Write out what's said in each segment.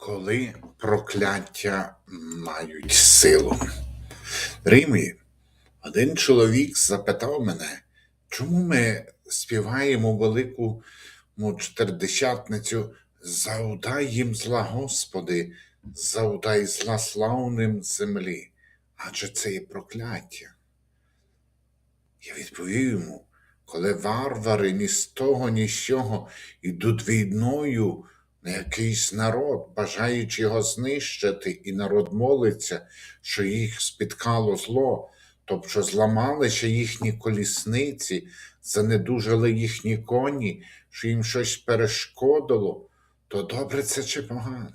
Коли прокляття мають силу. Римі, один чоловік запитав мене, чому ми співаємо велику чотирдесятницю Заудай їм зла, Господи, заудай зла славним землі, адже це є прокляття. Я відповів йому, коли варвари ні з того, ні з сього йдуть війною на якийсь народ, бажаючи його знищити, і народ молиться, що їх спіткало зло, тобто що зламалися їхні колісниці, занедужали їхні коні, що їм щось перешкодило, то добре це чи погано?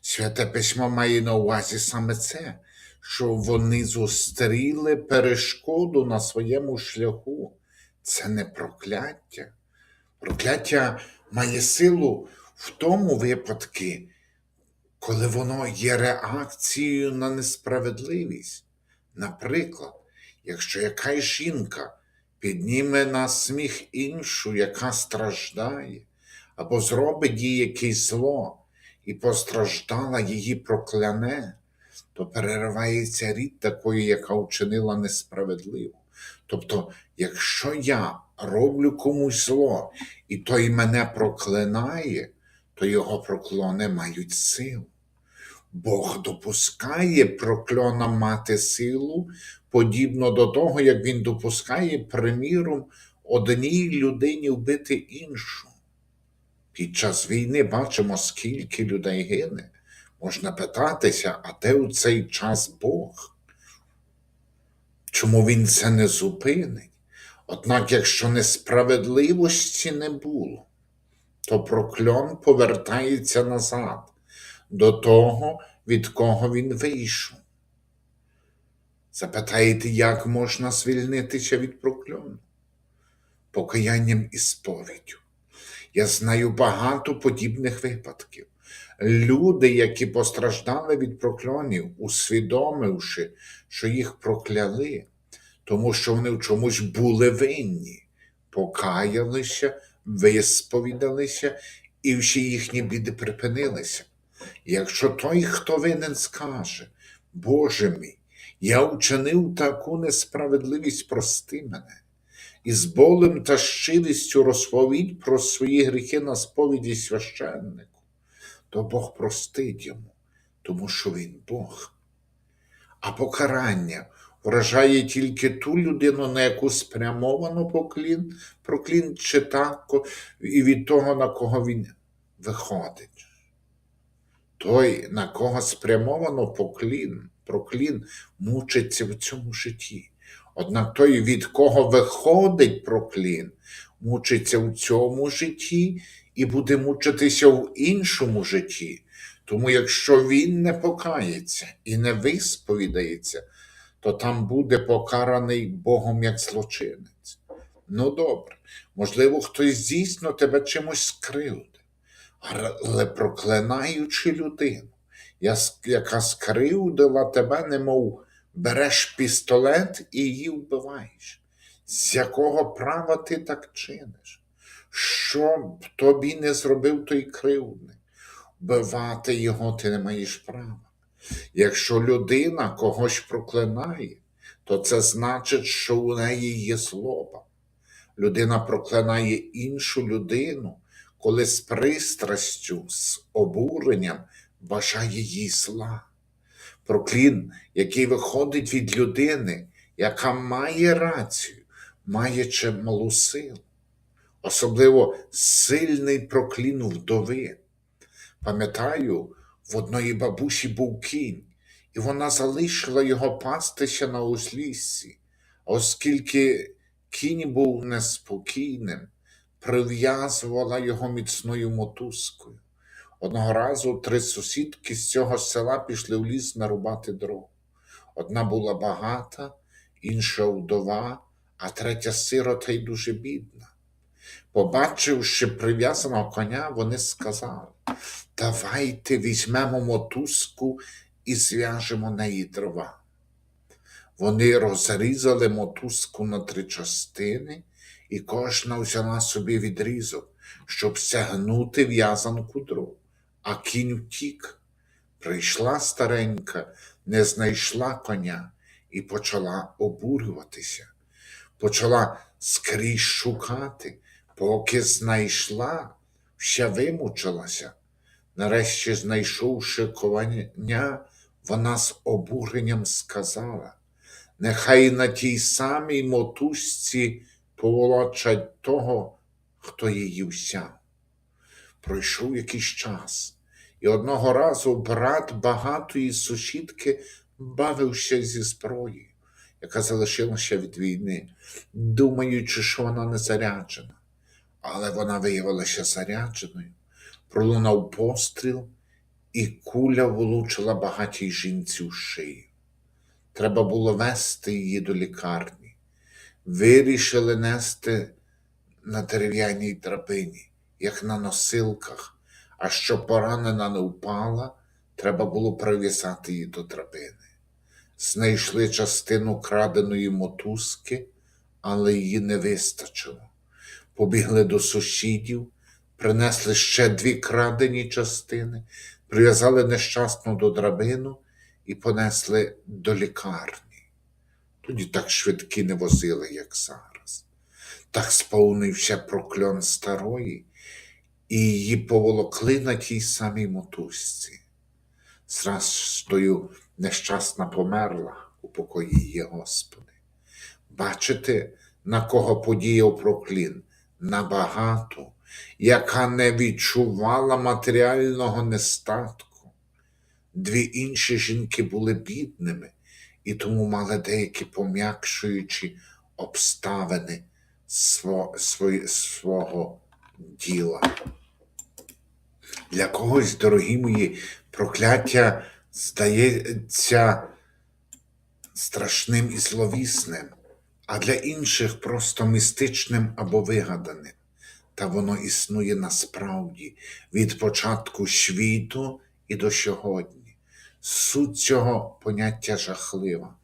Святе письмо має на увазі саме це, що вони зустріли перешкоду на своєму шляху. Це не прокляття. Прокляття має силу в тому випадку, коли воно є реакцією на несправедливість. Наприклад, якщо якась жінка підніме на сміх іншу, яка страждає, або зробить їй якесь зло, і постраждала її прокляне, то переривається рід такої, яка вчинила несправедливо. Тобто, якщо я роблю комусь зло, і той мене проклинає, то його проклони мають силу. Бог допускає прокльонам мати силу, подібно до того, як він допускає, приміром, одній людині вбити іншу. Під час війни бачимо, скільки людей гине. Можна питатися, а де у цей час Бог? Чому він це не зупинить? Однак, якщо несправедливості не було, то прокльон повертається назад до того, від кого він вийшов. Запитаєте, як можна звільнитися від прокльону? Покаянням і сповіддю. Я знаю багато подібних випадків. Люди, які постраждали від прокльонів, усвідомивши, що їх прокляли, тому що вони в чомусь були винні, покаялися, висповідалися, і всі їхні біди припинилися. Якщо той, хто винен, скаже, Боже мій, я вчинив таку несправедливість, прости мене, і з болем та щирістю розповідь про свої гріхи на сповіді священнику, то Бог простить йому, тому що він Бог. А покарання вражає тільки ту людину, на яку спрямовано поклін, проклін чи тако, і від того, на кого він виходить. Той, на кого спрямовано поклін, проклін, мучиться в цьому житті. Однак той, від кого виходить проклін, мучиться в цьому житті і буде мучитися в іншому житті. Тому якщо він не покається і не висповідається, то там буде покараний Богом як злочинець. Ну добре, можливо, хтось дійсно тебе чимось скривдив, але проклинаючи людину, яка скривдила тебе, немов береш пістолет і її вбиваєш. З якого права ти так чиниш? Що б тобі не зробив той кривдник? Вбивати його ти не маєш права. Якщо людина когось проклинає, то це значить, що у неї є злоба. Людина проклинає іншу людину, коли з пристрастю, з обуренням бажає їй зла. Проклін, який виходить від людини, яка має рацію, має чималу силу. Особливо сильний проклін вдови. Пам'ятаю, в одної бабусі був кінь, і вона залишила його пастися на узліссі, оскільки кінь був неспокійним, прив'язувала його міцною мотузкою. Одного разу три сусідки з цього села пішли в ліс нарубати дров. Одна була багата, інша вдова, а третя сирота й дуже бідна. Побачивши прив'язаного коня, вони сказали: Давайте візьмемо мотузку і зв'яжемо неї дрова. Вони розрізали мотузку на три частини, і кожна взяла собі відрізок, щоб стягнути в'язанку дров. а кінь втік. Прийшла старенька, не знайшла коня і почала обурюватися. Почала скрізь шукати, поки знайшла, ще вимучилася. Нарешті, знайшовши коня, вона з обуренням сказала: Нехай на тій самій мотузці поволочать того, хто її взяв. Пройшов якийсь час, і одного разу брат багатої сусідки бавився зі зброєю, яка залишилася від війни, думаючи, що вона не заряджена. Але вона виявилася зарядженою, пролунав постріл, і куля влучила багатій жінці в шию. Треба було вести її до лікарні. Вирішили нести на дерев'яній драбині, як на носилках, а щоб поранена не впала, треба було прив'язати її до драбини. Знайшли частину краденої мотузки, але її не вистачило. Побігли до сусідів, принесли ще дві крадені частини, прив'язали нещасну до драбину і понесли до лікарні. Тоді так швидкі не возили, як зараз. Так сповнився прокльон старої, і її поволокли на тій самій мотузці. Зрештою, нещасна померла у покої її Господи. Бачите, на кого подіяв проклін? На багату, яка не відчувала матеріального нестатку. Дві інші жінки були бідними і тому мали деякі пом'якшуючі обставини сво, свого діла. Для когось, дорогі мої, прокляття здається страшним і зловісним, а для інших просто містичним або вигаданим. Та воно існує насправді від початку світу і до сьогодні. Суть цього поняття жахлива.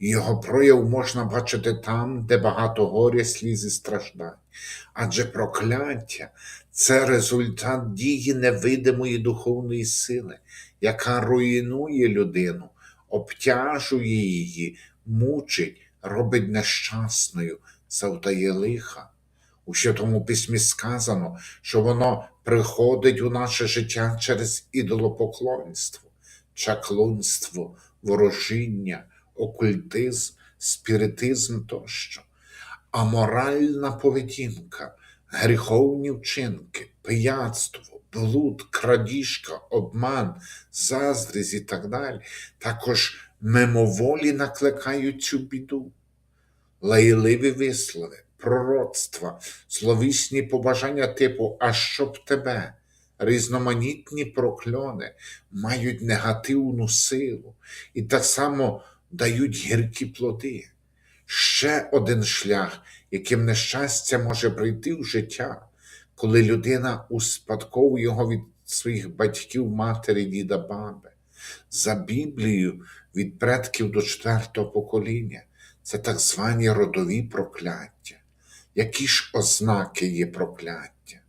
Його прояв можна бачити там, де багато горя, сліз і страждань. Адже прокляття це результат дії невидимої духовної сили, яка руйнує людину, обтяжує її, мучить, робить нещасною, завдає лиха. У Святому Письмі сказано, що воно приходить у наше життя через ідолопоклонство, чаклунство, ворожіння, окультизм, спіритизм тощо. Аморальна поведінка, гріховні вчинки, пияцтво, блуд, крадіжка, обман, заздрість і так далі, також мимоволі накликають цю біду лайливі вислови, пророцтва, зловісні побажання типу А щоб тебе, різноманітні прокльони мають негативну силу і так само дають гіркі плоди. Ще один шлях, яким нещастя може прийти в життя, коли людина успадковує його від своїх батьків, матері, діда, баби. За Біблією від предків до четвертого покоління. Це так звані родові прокляття. Які ж ознаки є прокляття?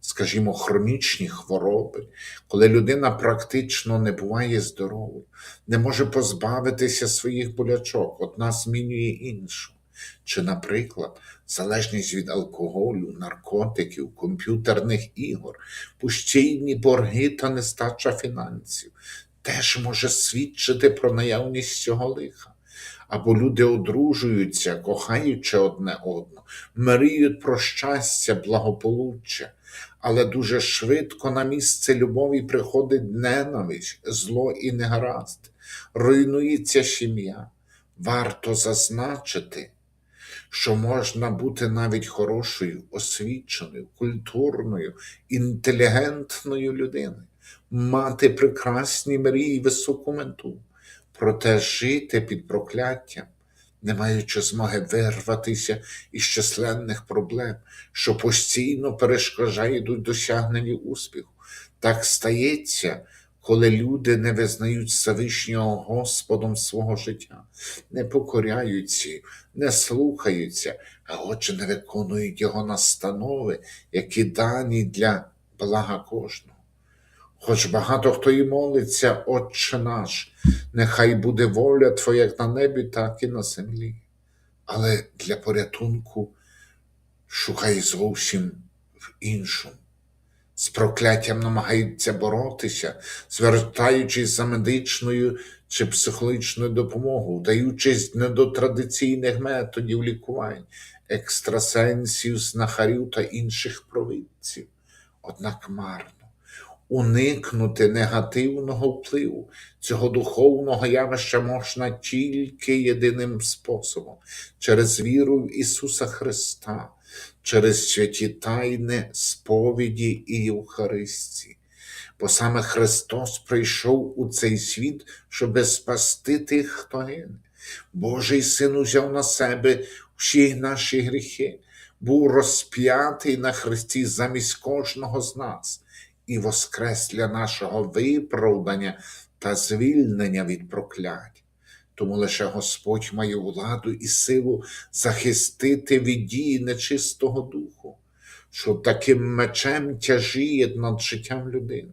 Скажімо, хронічні хвороби, коли людина практично не буває здоровою, не може позбавитися своїх болячок, одна змінює іншу. Чи, наприклад, залежність від алкоголю, наркотиків, комп'ютерних ігор, постійні борги та нестача фінансів теж може свідчити про наявність цього лиха або люди одружуються, кохаючи одне одного, мріють про щастя, благополуччя, але дуже швидко на місце любові приходить ненависть, зло і негаразд, руйнується сім'я. Варто зазначити, що можна бути навіть хорошою, освіченою, культурною, інтелігентною людиною, мати прекрасні мрії, високу мету, проте жити під прокляттям, не маючи змоги вирватися із численних проблем, що постійно перешкоджають у досягненні успіху. Так стається, коли люди не визнають Всевишнього Господом свого життя, не покоряються, не слухаються, а отже не виконують його настанови, які дані для блага кожного. Хоч багато хто і молиться, Отче наш, нехай буде воля Твоя як на небі, так і на землі. Але для порятунку шукай зовсім в іншому. З прокляттям намагаються боротися, звертаючись за медичною чи психологічною допомогою, вдаючись не до традиційних методів лікувань, екстрасенсів, знахарів та інших провидців. Однак марно уникнути негативного впливу цього духовного явища можна тільки єдиним способом через віру в Ісуса Христа, через святі тайни сповіді і Євхаристії. Бо саме Христос прийшов у цей світ, щоби спасти тих, хто гине. Божий син узяв на себе всі наші гріхи, був розп'ятий на Христі замість кожного з нас і воскрес для нашого виправдання та звільнення від проклять. Тому лише Господь має владу і силу захистити від дії нечистого духу, що таким мечем тяжіє над життям людини,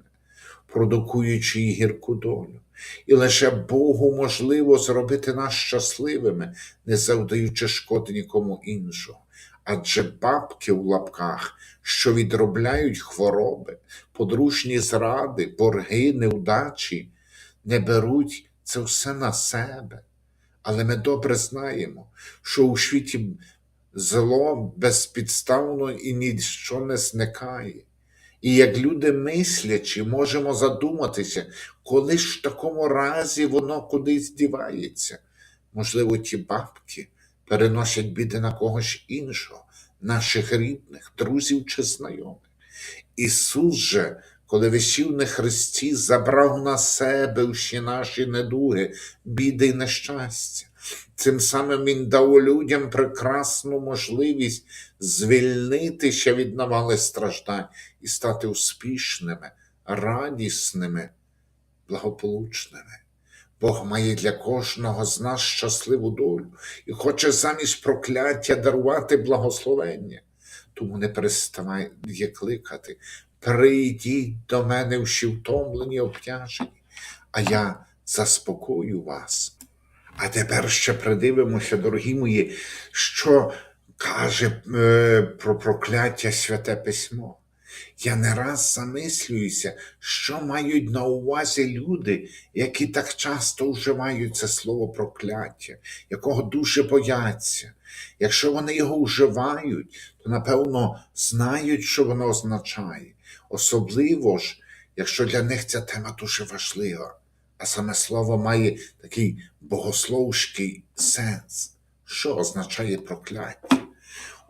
продукуючи їй гірку долю. І лише Богу можливо зробити нас щасливими, не завдаючи шкоди нікому іншого. Адже бабки в лапках, що відробляють хвороби, подружні зради, борги, невдачі, не беруть це все на себе. Але ми добре знаємо, що у світі зло безпідставно і ніщо не зникає. І як люди мислячі, можемо задуматися, коли ж в такому разі воно кудись дівається. Можливо, ті бабки переносять біди на когось іншого, наших рідних, друзів чи знайомих. Ісус же, коли висів на Христі, забрав на себе всі наші недуги, біди й нещастя. Цим самим Він дав людям прекрасну можливість звільнитися від навали страждань і стати успішними, радісними, благополучними. Бог має для кожного з нас щасливу долю і хоче замість прокляття дарувати благословення. Тому не переставай кликати. Прийдіть до мене всі втомлені, обтяжені, а я заспокою вас. А тепер ще придивимося, дорогі мої, що каже е, про прокляття Святе Письмо. Я не раз замислююся, що мають на увазі люди, які так часто вживають це слово прокляття, якого дуже бояться. Якщо вони його вживають, то напевно знають, що воно означає. Особливо ж, якщо для них ця тема дуже важлива, а саме слово має такий богословський сенс. Що означає прокляття?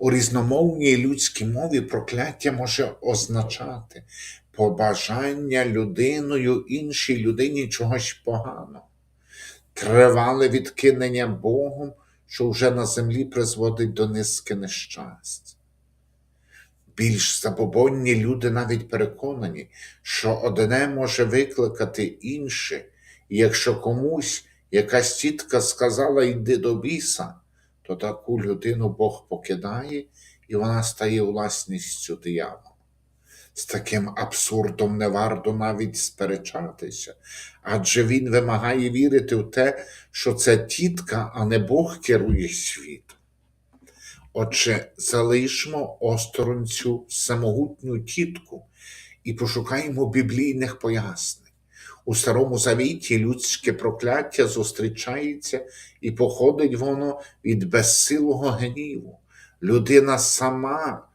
У різномовній людській мові прокляття може означати побажання людиною іншій людині чогось поганого, тривале відкинення Богом, що вже на землі призводить до низки нещастя. Більш забобонні люди навіть переконані, що одне може викликати інше, і якщо комусь якась тітка сказала йди до біса, то таку людину Бог покидає, і вона стає власністю диявола. З таким абсурдом не варто навіть сперечатися, адже він вимагає вірити в те, що це тітка, а не Бог керує світом. Отже, залишмо осторонь цю самогутню тітку і пошукаємо біблійних пояснень. У Старому Завіті людське прокляття зустрічається і походить воно від безсилого гніву. Людина сама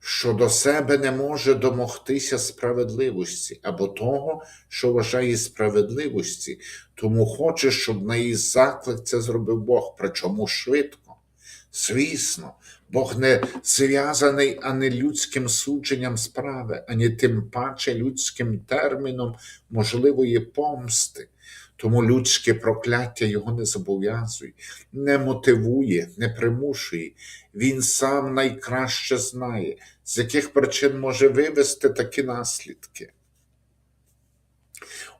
щодо себе не може домогтися справедливості або того, що вважає справедливості, тому хоче, щоб на її заклик це зробив Бог, причому швидко. Звісно, Бог не зв'язаний ані людським судженням справи, ані тим паче людським терміном можливої помсти. Тому людське прокляття його не зобов'язує, не мотивує, не примушує. Він сам найкраще знає, з яких причин може вивести такі наслідки.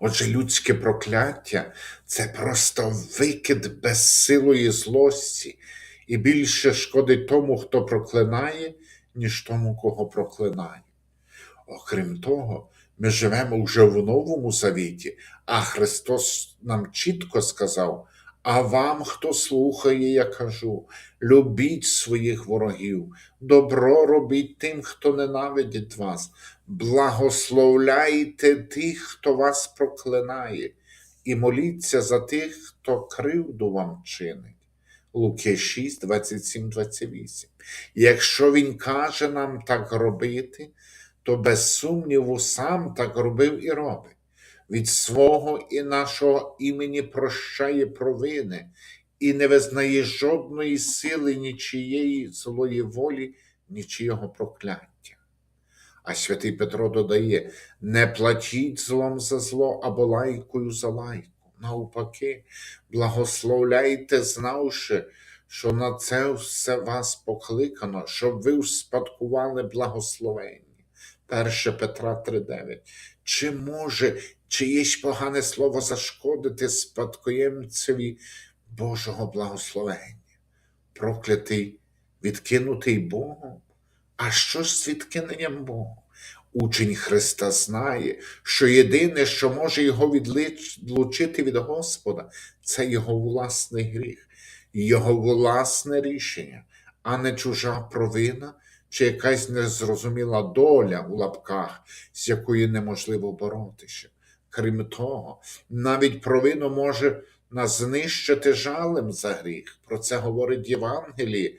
Отже, людське прокляття це просто викид безсилої злості і більше шкодить тому, хто проклинає, ніж тому, кого проклинає. Окрім того, Ми живемо вже в новому завіті, а Христос нам чітко сказав: а вам, хто слухає, я кажу, любіть своїх ворогів, добро робіть тим, хто ненавидить вас, благословляйте тих, хто вас проклинає, і моліться за тих, хто кривду вам чинить. Луки 6, 27, 28. Якщо Він каже нам так робити, то без сумніву сам так робив і робить. Від свого і нашого імені прощає провини і не визнає жодної сили нічієї злої волі, нічого прокляття. А святий Петро додає: не платіть злом за зло або лайкою за лайку. Навпаки, благословляйте, знавши, що на це все вас покликано, щоб ви успадкували благословення. 1 Петра 3,9. Чи може чиєсь погане слово зашкодити спадкоємцеві Божого благословення? Проклятий, відкинутий Богом? А що ж з відкиненням Бога? Учень Христа знає, що єдине, що може його відлучити від Господа, це його власний гріх, його власне рішення, а не чужа провина чи якась незрозуміла доля у лапках, з якою неможливо боротися. Крім того, навіть провину може нас знищити жалем за гріх. Про це говорить Євангеліє.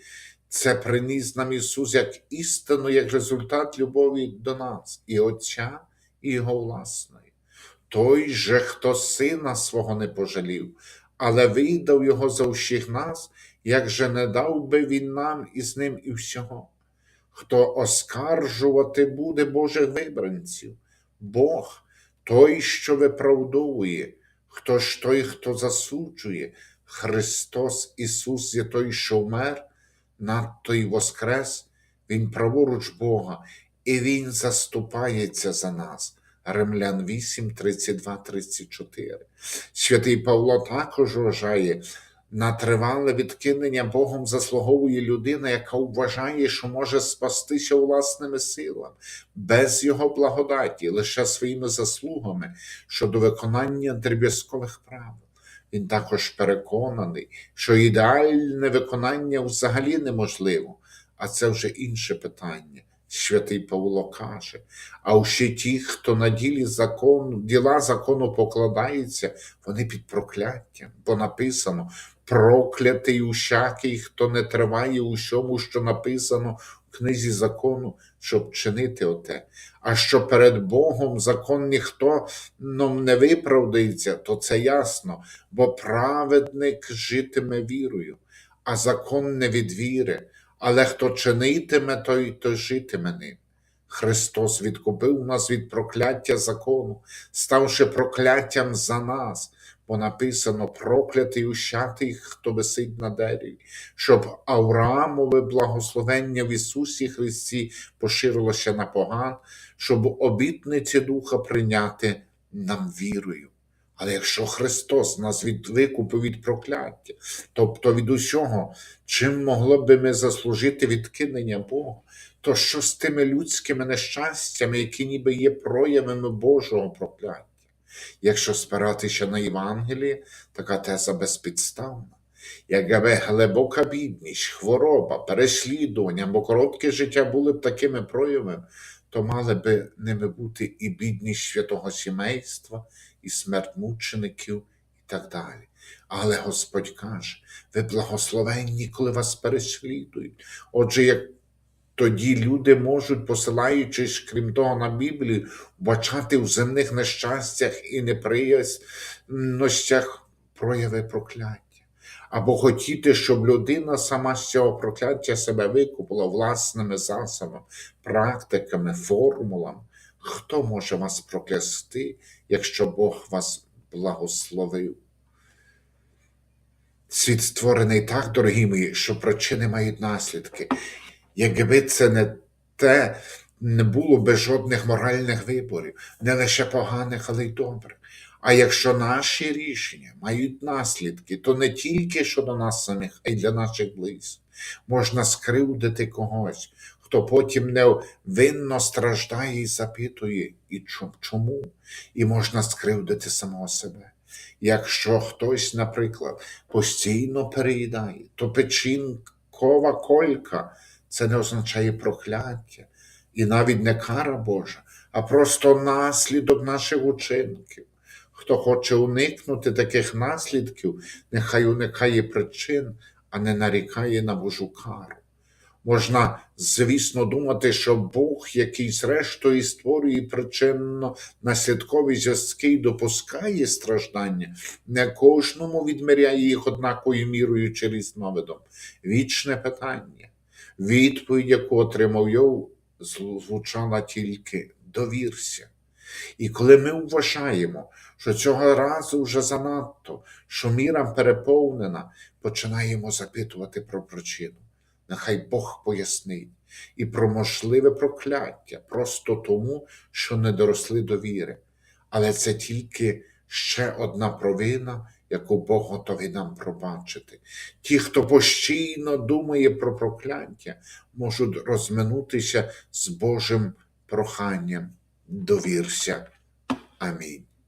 Це приніс нам Ісус як істину, як результат любові до нас, і Отця, і Його власної. Той же, хто сина свого не пожалів, але видав Його за всіх нас, як же не дав би Він нам із ним і всього. Хто оскаржувати буде Божих вибранців, Бог той, що виправдовує, хто ж той, хто засуджує, Христос Ісус є той, що вмер надто й воскрес, Він праворуч Бога, і Він заступається за нас. Римлян 8, 32, 34. Святий Павло також вважає, на тривале відкинення Богом заслуговує людина, яка вважає, що може спастися власними силами, без Його благодаті, лише своїми заслугами щодо виконання дріб'язкових правил. Він також переконаний, що ідеальне виконання взагалі неможливо, а це вже інше питання. Святий Павло каже, а усі ті, хто на ділі закону, діла закону покладаються, вони під прокляттям, бо написано проклятий усякий, хто не триває усьому, що написано в книзі закону, щоб чинити оте. А що перед Богом закон ніхто нам не виправдається, то це ясно, бо праведник житиме вірою, а закон не від віри, але хто чинитиме, той то житиме ним. Христос відкупив нас від прокляття закону, ставши прокляттям за нас, бо написано проклятий ущатий, хто висить на дереві, щоб Авраамове благословення в Ісусі Христі поширилося на поган, щоб обітниці Духа прийняти нам вірою. Але якщо Христос нас викупив від прокляття, тобто від усього, чим могло би ми заслужити відкинення Бога, то що з тими людськими нещастями, які ніби є проявами Божого прокляття? Якщо спиратися на Євангеліє, така теза безпідставна. Якби глибока бідність, хвороба, переслідування або коротке життя були б такими проявами, то мали би ними бути і бідність святого сімейства, і смерть мучеників, і так далі. Але Господь каже: ви благословенні, коли вас переслідують. Отже, як тоді люди можуть, посилаючись, крім того, на Біблію, бачати в земних нещастях і неприязностях прояви прокляття. Або хотіти, щоб людина сама з цього прокляття себе викупила власними засобами, практиками, формулами. Хто може вас проклясти, якщо Бог вас благословив? Світ створений так, дорогі мої, що причини мають наслідки. Якби це не те, не було би жодних моральних виборів, не лише поганих, але й добрих. А якщо наші рішення мають наслідки, то не тільки щодо нас самих, а й для наших близьких. Можна скривдити когось, хто потім невинно страждає і запитує, і чому, і можна скривдити самого себе. Якщо хтось, наприклад, постійно переїдає, то печінкова колька це не означає прокляття і навіть не кара Божа, а просто наслідок наших учинків. Хто хоче уникнути таких наслідків, нехай уникає причин, а не нарікає на Божу кару. Можна, звісно, думати, що Бог, який зрештою створює причинно-наслідкові зв'язки і допускає страждання, не кожному відміряє їх однакою мірою чи різновидом. Вічне питання. Відповідь, яку отримав Йов, звучала тільки довірся. І коли ми вважаємо, що цього разу вже занадто, що міра переповнена, починаємо запитувати про причину. Нехай Бог пояснить і про можливе прокляття просто тому, що не доросли до віри. Але це тільки ще одна провина, яку Бог готовий нам пробачити. Ті, хто постійно думає про прокляття, можуть розминутися з Божим проханням. Довірся. Амінь.